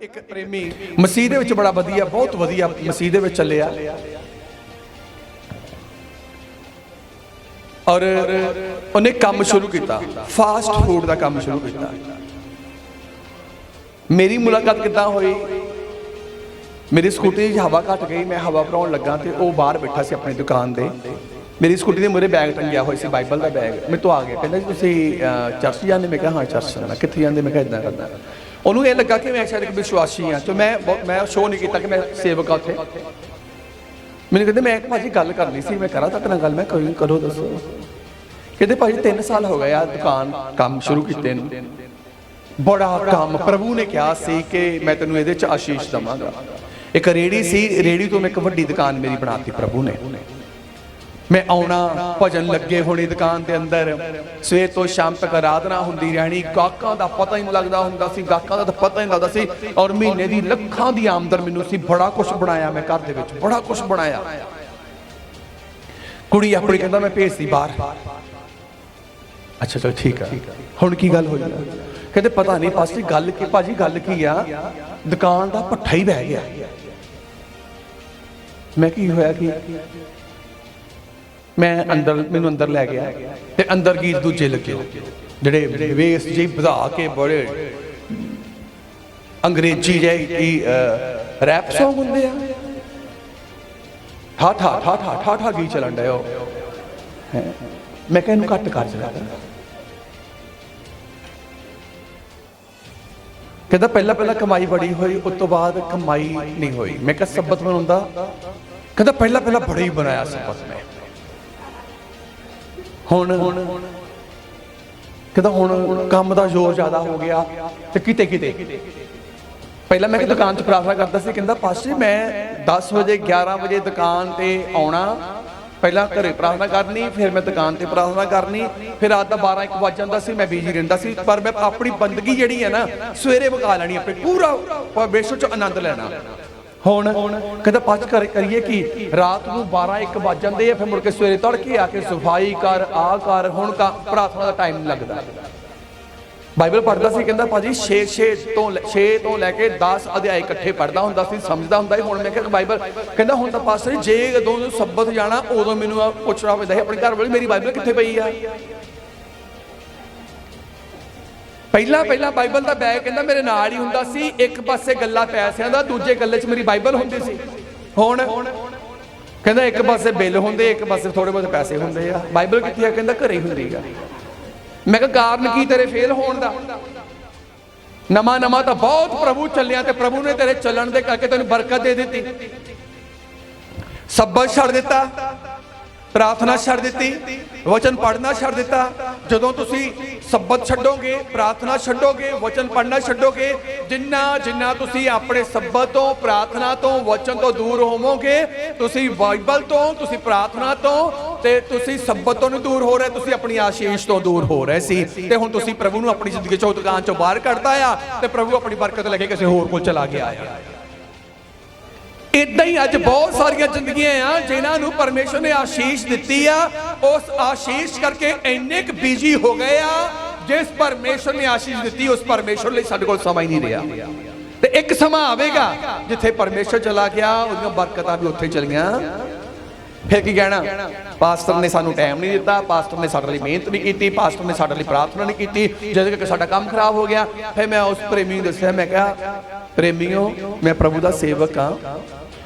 ਇੱਕ ਪ੍ਰੇਮੀ ਮਸੀਹ ਦੇ ਵਿੱਚ ਬੜਾ ਵਧੀਆ ਬਹੁਤ ਵਧੀਆ ਮਸੀਹ ਦੇ ਵਿੱਚ ਚੱਲਿਆ। ਔਰ ਉਹਨੇ ਕੰਮ ਸ਼ੁਰੂ ਕੀਤਾ। ਫਾਸਟ ਫੂਡ ਦਾ ਕੰਮ ਸ਼ੁਰੂ ਕੀਤਾ। ਮੇਰੀ ਮੁਲਾਕਾਤ ਕਿੱਦਾਂ ਹੋਈ? ਮੇਰੀ ਸਕੂਟੀ 'ਚ ਹਵਾ ਘਟ ਗਈ ਮੈਂ ਹਵਾ ਭਰਾਉਣ ਲੱਗਾ ਤੇ ਉਹ ਬਾਹਰ ਬੈਠਾ ਸੀ ਆਪਣੀ ਦੁਕਾਨ ਦੇ। ਮੇਰੀ ਸਕੂਟੀ ਦੇ ਮੂਹਰੇ ਬੈਗ ਟੰਗਿਆ ਹੋਇਆ ਸੀ ਬਾਈਬਲ ਦਾ ਬੈਗ। ਮੇਰੇ ਤੋਂ ਆ ਗਿਆ ਕਹਿੰਦਾ ਜੀ ਤੁਸੀਂ ਅਹ, ਚਰਚ ਜਾਂਦੇ? ਮੈਂ ਕਿਹਾ ਹਾਂ ਚਰਚ ਜਾਣਾ। ਕਿੱਥੇ ਜਾਂਦੇ? ਮੈਂ ਕਿਹਾ ਇਦਾਂ ਕਰਦਾ। ਉਹਨੂੰ ਇਹ ਲੱਗਾ ਕਿ ਮੈਂ ਸ਼ਾਇਦ ਇੱਕ ਵਿਸ਼ਵਾਸੀ ਹਾਂ ਤੇ ਮੈਂ ਮੈਂ ਸ਼ੋਅ ਨਹੀਂ ਕੀਤਾ ਕਿ ਮੈਂ ਸੇਵਕ ਹਾਂ ਉੱਥੇ। ਮੈਨੂੰ ਕਹਿੰਦੇ, ਮੈਂ ਭਾਜੀ ਗੱਲ ਕਰਨੀ ਸੀ, ਮੈਂ ਕਰਾਂ ਤੱਕ ਨਾਲ ਗੱਲ, ਮੈਂ ਕੋਈ ਕਰੋ ਦੱਸੋ। ਕਹਿੰਦੇ, ਭਾਜੀ 3 ਸਾਲ ਹੋ ਗਏ ਆ ਦੁਕਾਨ ਕੰਮ ਸ਼ੁਰੂ ਕੀਤੇ ਨੂੰ। ਬੜਾ ਕੰਮ ਪ੍ਰਭੂ ਨੇ ਕਿਹਾ ਸੀ ਕਿ ਮੈਂ ਤੈਨੂੰ ਇਹਦੇ ਚ ਆਸ਼ੀਸ਼ ਦਵਾਂਗਾ। ਇੱਕ ਰੇੜੀ ਸੀ, ਰੇੜੀ ਤੋਂ ਮੈਂ ਇੱਕ ਵੱਡੀ ਦੁਕਾਨ ਮੇਰੀ ਬਣਾਤੀ ਪ੍ਰਭੂ ਨੇ। ਮੈਂ ਆਉਣਾ, ਭਜਨ ਲੱਗੇ ਹੋਣੇ ਦੁਕਾਨ ਦੇ ਅੰਦਰ। ਸਵੇਰ ਤੋਂ ਸ਼ਾਮ ਤੱਕ ਆਰਾਧਨਾ ਹੁੰਦੀ ਰਹਿਣੀ। ਗਾਹਕਾਂ ਦਾ ਪਤਾ ਹੀ ਨਹੀਂ ਲੱਗਦਾ ਹੁੰਦਾ ਸੀ, ਗਾਹਕਾਂ ਦਾ ਤਾਂ ਪਤਾ ਹੀ ਨਹੀਂ ਲੱਗਦਾ ਸੀ। ਔਰ ਮਹੀਨੇ ਦੀ ਲੱਖਾਂ ਦੀ ਆਮਦਨ ਮੈਨੂੰ ਸੀ। ਬੜਾ ਕੁਝ ਬਣਾਇਆ ਮੈਂ ਘਰ ਦੇ ਵਿੱਚ, ਬੜਾ ਕੁਝ ਬਣਾਇਆ। ਕੁੜੀ ਆਪਣੀ ਕਹਿੰਦਾ, ਮੈਂ ਭੇਜਦੀ ਬਾਹਰ। ਅੱਛਾ, ਚਲ ਠੀਕ ਆ। ਹੁਣ ਕੀ ਗੱਲ ਹੋਈ? ਆ? ਕਹਿੰਦੇ, ਪਤਾ ਨਹੀਂ ਪਾਸਟਰ ਗੱਲ ਕੀ, ਭਾਜੀ ਗੱਲ ਕੀ ਆ? ਦੁਕਾਨ ਦਾ ਪੱਠਾ ਹੀ ਬਹਿ ਗਿਆ। ਮੈਂ ਕੀ ਹੋਇਆ, ਕਿ? ਮੈਂ ਅੰਦਰ, ਮੈਨੂੰ ਅੰਦਰ ਲੈ ਗਿਆ ਤੇ ਅੰਦਰ ਗੀਤ ਦੂਜੇ ਲੱਗੇ। ਜਿਹੜੇ ਵੇਸ ਜੀ ਵਧਾ ਕੇ ਬੜੇ ਅੰਗਰੇਜ਼ੀ ਜਿਹੀ ਰੈਪ Song ਹੁੰਦੇ ਆ। ਠਾ ਠਾ ਠਾ ਠਾ ਠਾ ਠਾ ਗੀਤ ਚੱਲਣ ਡਿਆ ਮੈਂ ਕਿਹਾ ਇਹਨੂੰ ਘੱਟ ਕਰ ਜਰਾ। ਕਹਿੰਦਾ ਪਹਿਲਾਂ ਪਹਿਲਾਂ ਕਮਾਈ ਬੜੀ ਹੋਈ, ਉਸ ਤੋਂ ਬਾਅਦ ਕਮਾਈ ਨਹੀਂ ਹੋਈ। ਮੈਂ ਕਿਹਾ ਸਬਤ ਬਣਾਉਂਦਾ। ਕਹਿੰਦਾ ਪਹਿਲਾਂ ਪਹਿਲਾਂ ਬੜਾ ਹੀ ਬਣਾਇਆ ਸਬਤ ਮੈਂ। ਹੁਣ ਕਹਿੰਦਾ ਹੁਣ ਕੰਮ ਦਾ ਜ਼ੋਰ ਜ਼ਿਆਦਾ ਹੋ ਗਿਆ ਤੇ ਕਿਤੇ ਕਿਤੇ। ਪਹਿਲਾਂ ਮੈਂ ਕਿ ਦੁਕਾਨ 'ਚ ਪ੍ਰਾਰਥਨਾ ਕਰਦਾ ਸੀ ਕਹਿੰਦਾ ਪਾਸਟਰ ਮੈਂ 10 ਵਜੇ 11 ਵਜੇ ਦੁਕਾਨ ਤੇ ਆਉਣਾ। ਪਹਿਲਾਂ ਘਰੇ ਪ੍ਰਾਰਥਨਾ ਕਰਨੀ ਫਿਰ ਮੈਂ ਦੁਕਾਨ ਤੇ ਪ੍ਰਾਰਥਨਾ ਕਰਨੀ। ਫਿਰ ਰਾਤ ਦਾ 12 1 ਵੱਜ ਜਾਂਦਾ ਸੀ ਮੈਂ ਬਿਜ਼ੀ ਰਹਿੰਦਾ ਸੀ। ਪਰ ਮੈਂ ਆਪਣੀ ਬੰਦਗੀ ਜਿਹੜੀ ਹੈ ਨਾ ਸਵੇਰੇ ਵਕਾ ਲੈਣੀ ਆਪਣੀ ਪੂਰਾ ਪਰਮੇਸ਼ਰ 'ਚ ਆਨੰਦ ਲੈਣਾ। ਹੁਣ ਕਹਿੰਦਾ ਪਾਸ ਕਰ ਕਰੀਏ ਕੀ ਰਾਤ ਨੂੰ 12 1 ਵੱਜ ਜਾਂਦੇ ਆ, ਫਿਰ ਮੁੜ ਕੇ ਸਵੇਰੇ ਤੜਕੇ ਆ ਕੇ ਸਫ਼ਾਈ ਕਰ ਆ ਕਰ, ਹੁਣ ਕਾ ਪ੍ਰਾਰਥਨਾ ਦਾ ਟਾਈਮ ਲੱਗਦਾ। ਬਾਈਬਲ ਪੜ੍ਹਦਾ ਸੀ, ਕਹਿੰਦਾ ਭਾਜੀ 6 6 ਤੋਂ 6 ਤੋਂ ਲੈ ਕੇ 10 ਅਧਿਆਇ ਇਕੱਠੇ ਪੜ੍ਹਦਾ ਹੁੰਦਾ ਸੀ, ਸਮਝਦਾ ਹੁੰਦਾ ਸੀ। ਹੁਣ ਮੈਂ ਕਿਹਾ ਬਾਈਬਲ ਕਹਿੰਦਾ ਹੁਣ ਤਾਂ ਪਾਸਟਰ ਜੇ ਜਦੋਂ ਸਬਤ ਜਾਣਾ, ਉਦੋਂ ਮੈਨੂੰ ਪੁੱਛਣਾ ਪੈਂਦਾ ਸੀ, ਆਪਣੇ ਘਰ ਵਾਲੀ ਮੇਰੀ ਬਾਈਬਲ ਕਿੱਥੇ ਪਈ ਆ? ਪਹਿਲਾਂ ਪਹਿਲਾਂ ਬਾਈਬਲ ਦਾ ਬੈਗ ਕਹਿੰਦਾ ਮੇਰੇ ਨਾਲ ਹੀ ਹੁੰਦਾ ਸੀ, ਇੱਕ ਪਾਸੇ ਗੱਲਾਂ ਪੈਸਿਆਂ ਦਾ, ਦੂਜੇ ਗੱਲੇ 'ਚ ਮੇਰੀ ਬਾਈਬਲ ਹੁੰਦੀ ਸੀ। ਹੁਣ ਕਹਿੰਦਾ ਇੱਕ ਪਾਸੇ ਬਿੱਲ ਹੁੰਦੇ, ਇੱਕ ਪਾਸੇ ਥੋੜੇ ਬਹੁਤ ਪੈਸੇ ਹੁੰਦੇ ਆ। ਬਾਈਬਲ ਕਿੱਥੇ ਆ? ਕਹਿੰਦਾ ਘਰੇ ਹੀ ਹੁੰਦੀ ਆ। ਮੈਂ ਕਿਹਾ, ਕਾਰਨ ਕੀ ਤੇਰੇ ਫੇਲ ਹੋਣ ਦਾ? ਨਵਾਂ ਨਵਾਂ ਤਾਂ ਬਹੁਤ ਪ੍ਰਭੂ ਚੱਲਿਆ ਤੇ ਪ੍ਰਭੂ ਨੇ ਤੇਰੇ ਚੱਲਣ ਦੇ ਕਰਕੇ ਤੈਨੂੰ ਬਰਕਤ ਦੇ ਦਿੱਤੀ। ਸਬਤ ਛੱਡ ਦਿੱਤਾ। ਪ੍ਰਾਰਥਨਾ ਛੱਡ ਦਿੱਤੀ, ਵਚਨ ਪੜ੍ਹਨਾ ਛੱਡ ਦਿੱਤਾ। ਜਦੋਂ ਤੁਸੀਂ ਸਬਤ ਛੱਡੋਗੇ, ਪ੍ਰਾਰਥਨਾ ਛੱਡੋਗੇ, ਵਚਨ ਪੜ੍ਹਨਾ ਛੱਡੋਗੇ, ਜਿੰਨਾ ਜਿੰਨਾ ਤੁਸੀਂ ਆਪਣੇ ਸਬਤ ਤੋਂ, ਪ੍ਰਾਰਥਨਾ ਤੋਂ, ਵਚਨ ਤੋਂ ਦੂਰ ਹੋਵੋਗੇ, ਤੁਸੀਂ ਬਾਈਬਲ ਤੋਂ, ਤੁਸੀਂ ਪ੍ਰਾਰਥਨਾ ਤੋਂ ਤੇ ਤੁਸੀਂ ਸਬਤ ਤੋਂ ਨੂੰ ਦੂਰ ਹੋ ਰਹੇ, ਤੁਸੀਂ ਆਪਣੀ ਆਸ਼ੀਸ਼ ਤੋਂ ਦੂਰ ਹੋ ਰਹੇ ਸੀ। ਤੇ ਹੁਣ ਤੁਸੀਂ ਪ੍ਰਭੂ ਨੂੰ ਆਪਣੀ ਜ਼ਿੰਦਗੀ ਚੋਂ ਦੁਕਾਨ ਚੋਂ ਬਾਹਰ ਕੱਢਦਾ ਆ ਤੇ ਪ੍ਰਭੂ ਆਪਣੀ ਬਰਕਤ ਲੈ ਕੇ ਕਿਸੇ ਹੋਰ ਕੋਲ ਚਲਾ ਗਿਆ ਆ ਇਦਾਂ ਹੀ ਅੱਜ ਬਹੁਤ ਸਾਰੀਆਂ ਜ਼ਿੰਦਗੀਆਂ ਆ ਜਿਨ੍ਹਾਂ ਨੂੰ ਪਰਮੇਸ਼ਰ ਨੇ ਆਸ਼ੀਸ਼ ਦਿੱਤੀ ਆ। ਉਸ ਆਸ਼ੀਸ਼ ਕਰਕੇ ਇੰਨੇ ਕੁ ਬਿਜ਼ੀ ਹੋ ਗਏ ਆ, ਜਿਸ ਪਰਮੇਸ਼ਰ ਨੇ ਆਸ਼ੀਸ਼ ਦਿੱਤੀ, ਉਸ ਪਰਮੇਸ਼ਰ ਲਈ ਸਾਡੇ ਕੋਲ ਸਮਾਂ ਹੀ ਨਹੀਂ ਰਿਹਾ। ਤੇ ਇੱਕ ਸਮਾਂ ਆਵੇਗਾ ਜਿੱਥੇ ਪਰਮੇਸ਼ਰ ਚਲਾ ਗਿਆ, ਉਹਦੀਆਂ ਬਰਕਤਾਂ ਵੀ ਉੱਥੇ ਚਲੀਆਂ। ਫਿਰ ਕੀ ਕਹਿਣਾ? ਪਾਸਟਰ ਨੇ ਸਾਨੂੰ ਟਾਈਮ ਨਹੀਂ ਦਿੱਤਾ, ਪਾਸਟਰ ਨੇ ਸਾਡੇ ਲਈ ਮਿਹਨਤ ਨਹੀਂ ਕੀਤੀ, ਪਾਸਟਰ ਨੇ ਸਾਡੇ ਲਈ ਪ੍ਰਾਰਥਨਾ ਨਹੀਂ ਕੀਤੀ। ਜਿਹਦੇ ਕਰਕੇ ਸਾਡਾ ਕੰਮ ਖਰਾਬ ਹੋ ਗਿਆ, ਫਿਰ ਮੈਂ ਉਸ ਪ੍ਰੇਮੀ ਨੂੰ ਦੱਸਿਆ, ਮੈਂ ਕਿਹਾ, ਪ੍ਰੇਮੀਓ, ਮੈਂ ਪ੍ਰਭੂ ਦਾ ਸੇਵਕ ਹਾਂ।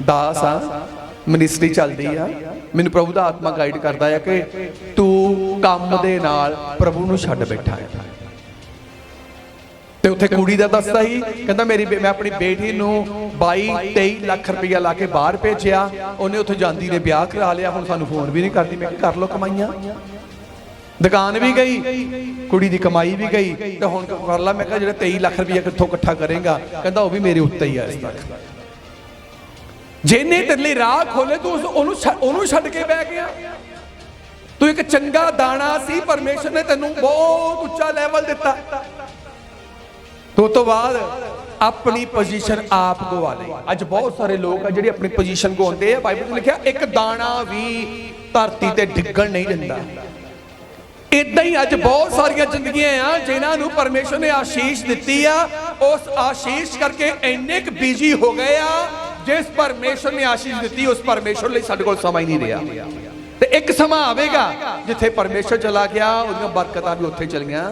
ਦਾਸ ਆ ਮਿਨਿਸਟਰੀ ਚੱਲਦੀ ਆ। ਮੈਨੂੰ ਪ੍ਰਭੂ ਦਾ ਆਤਮਾ ਗਾਈਡ ਕਰਦਾ ਹੈ ਕਿ ਤੂੰ ਕੰਮ ਦੇ ਨਾਲ ਪ੍ਰਭੂ ਨੂੰ ਛੱਡ ਬੈਠਾ ਹੈ ਤੇ ਉੱਥੇ ਕੁੜੀ ਦਾ ਦੱਸਦਾ ਸੀ, ਕਹਿੰਦਾ ਮੇਰੀ ਮੈਂ ਆਪਣੀ ਬੇਟੀ ਨੂੰ 22 23 ਲੱਖ ਰੁਪਇਆ ਲਾ ਕੇ ਬਾਹਰ ਭੇਜਿਆ, ਉਹਨੇ ਉੱਥੇ ਜਾਂਦੀ ਨੇ ਵਿਆਹ ਕਰਾ ਲਿਆ, ਹੁਣ ਸਾਨੂੰ ਫੋਨ ਵੀ ਨਹੀਂ ਕਰਦੀ, ਮੈਂ ਕਿ ਕਰ ਲੋ ਕਮਾਈਆਂ। ਦੁਕਾਨ ਵੀ ਗਈ, ਕੁੜੀ ਦੀ ਕਮਾਈ ਵੀ ਗਈ, ਤੇ ਹੁਣ ਕਰ ਲਾ, ਮੈਂ ਕਿਹਾ ਜਿਹੜਾ 23 ਲੱਖ ਰੁਪਇਆ ਕਿੱਥੋਂ ਇਕੱਠਾ ਕਰੇਗਾ, ਕਹਿੰਦਾ ਉਹ ਵੀ ਮੇਰੇ ਉੱਤੇ ਹੀ ਆ ਇਸ ਤੱਕ। ਜਿਹਨੇ ਤੇਰੇ ਲਈ ਰਾਹ ਖੋਲੇ ਤੂੰ ਉਹਨੂੰ ਉਹਨੂੰ ਛੱਡ ਕੇ ਬਹਿ ਗਿਆ। ਤੂੰ ਇੱਕ ਚੰਗਾ ਦਾਣਾ ਸੀ, ਪਰਮੇਸ਼ਰ ਨੇ ਤੈਨੂੰ ਬਹੁਤ ਉੱਚਾ ਲੈਵਲ ਦਿੱਤਾ। ਤੋਂ ਤੋਂ ਬਾਅਦ ਆਪਣੀ ਪੋਜੀਸ਼ਨ ਆਪ ਗਵਾ ਲਈ। ਅੱਜ ਬਹੁਤ ਸਾਰੇ ਲੋਕ ਆ ਜਿਹੜੇ ਆਪਣੀ ਪੋਜੀਸ਼ਨ ਗਵਾਉਂਦੇ ਆ। ਬਾਈਬਲ 'ਚ ਲਿਖਿਆ, ਇੱਕ ਦਾਣਾ ਵੀ ਧਰਤੀ ਤੇ ਡਿੱਗਣ ਨਹੀਂ ਦਿੰਦਾ। ਇਦਾਂ ਹੀ ਅੱਜ ਬਹੁਤ ਸਾਰੀਆਂ ਜ਼ਿੰਦਗੀਆਂ ਆ, ਜਿਨ੍ਹਾਂ ਨੂੰ ਪਰਮੇਸ਼ਰ ਨੇ ਆਸ਼ੀਸ਼ ਦਿੱਤੀ ਆ। ਉਸ ਆਸ਼ੀਸ਼ ਕਰਕੇ ਇੰਨੇ ਕੁ ਬਿਜ਼ੀ ਹੋ ਗਏ ਆ ਜਿਸ ਪਰਮੇਸ਼ਰ ਨੇ ਆਸ਼ੀਸ਼ ਦਿੱਤੀ, ਉਸ ਪਰਮੇਸ਼ਰ ਲਈ ਸਾਡੇ ਕੋਲ ਸਮਾਂ ਹੀ ਨਹੀਂ ਰਿਹਾ। ਤੇ ਇੱਕ ਸਮਾਂ ਆਵੇਗਾ ਜਿੱਥੇ ਪਰਮੇਸ਼ਰ ਚਲਾ ਗਿਆ, ਉਹਦੀਆਂ ਬਰਕਤਾਂ ਵੀ ਉੱਥੇ ਚਲੀਆਂ।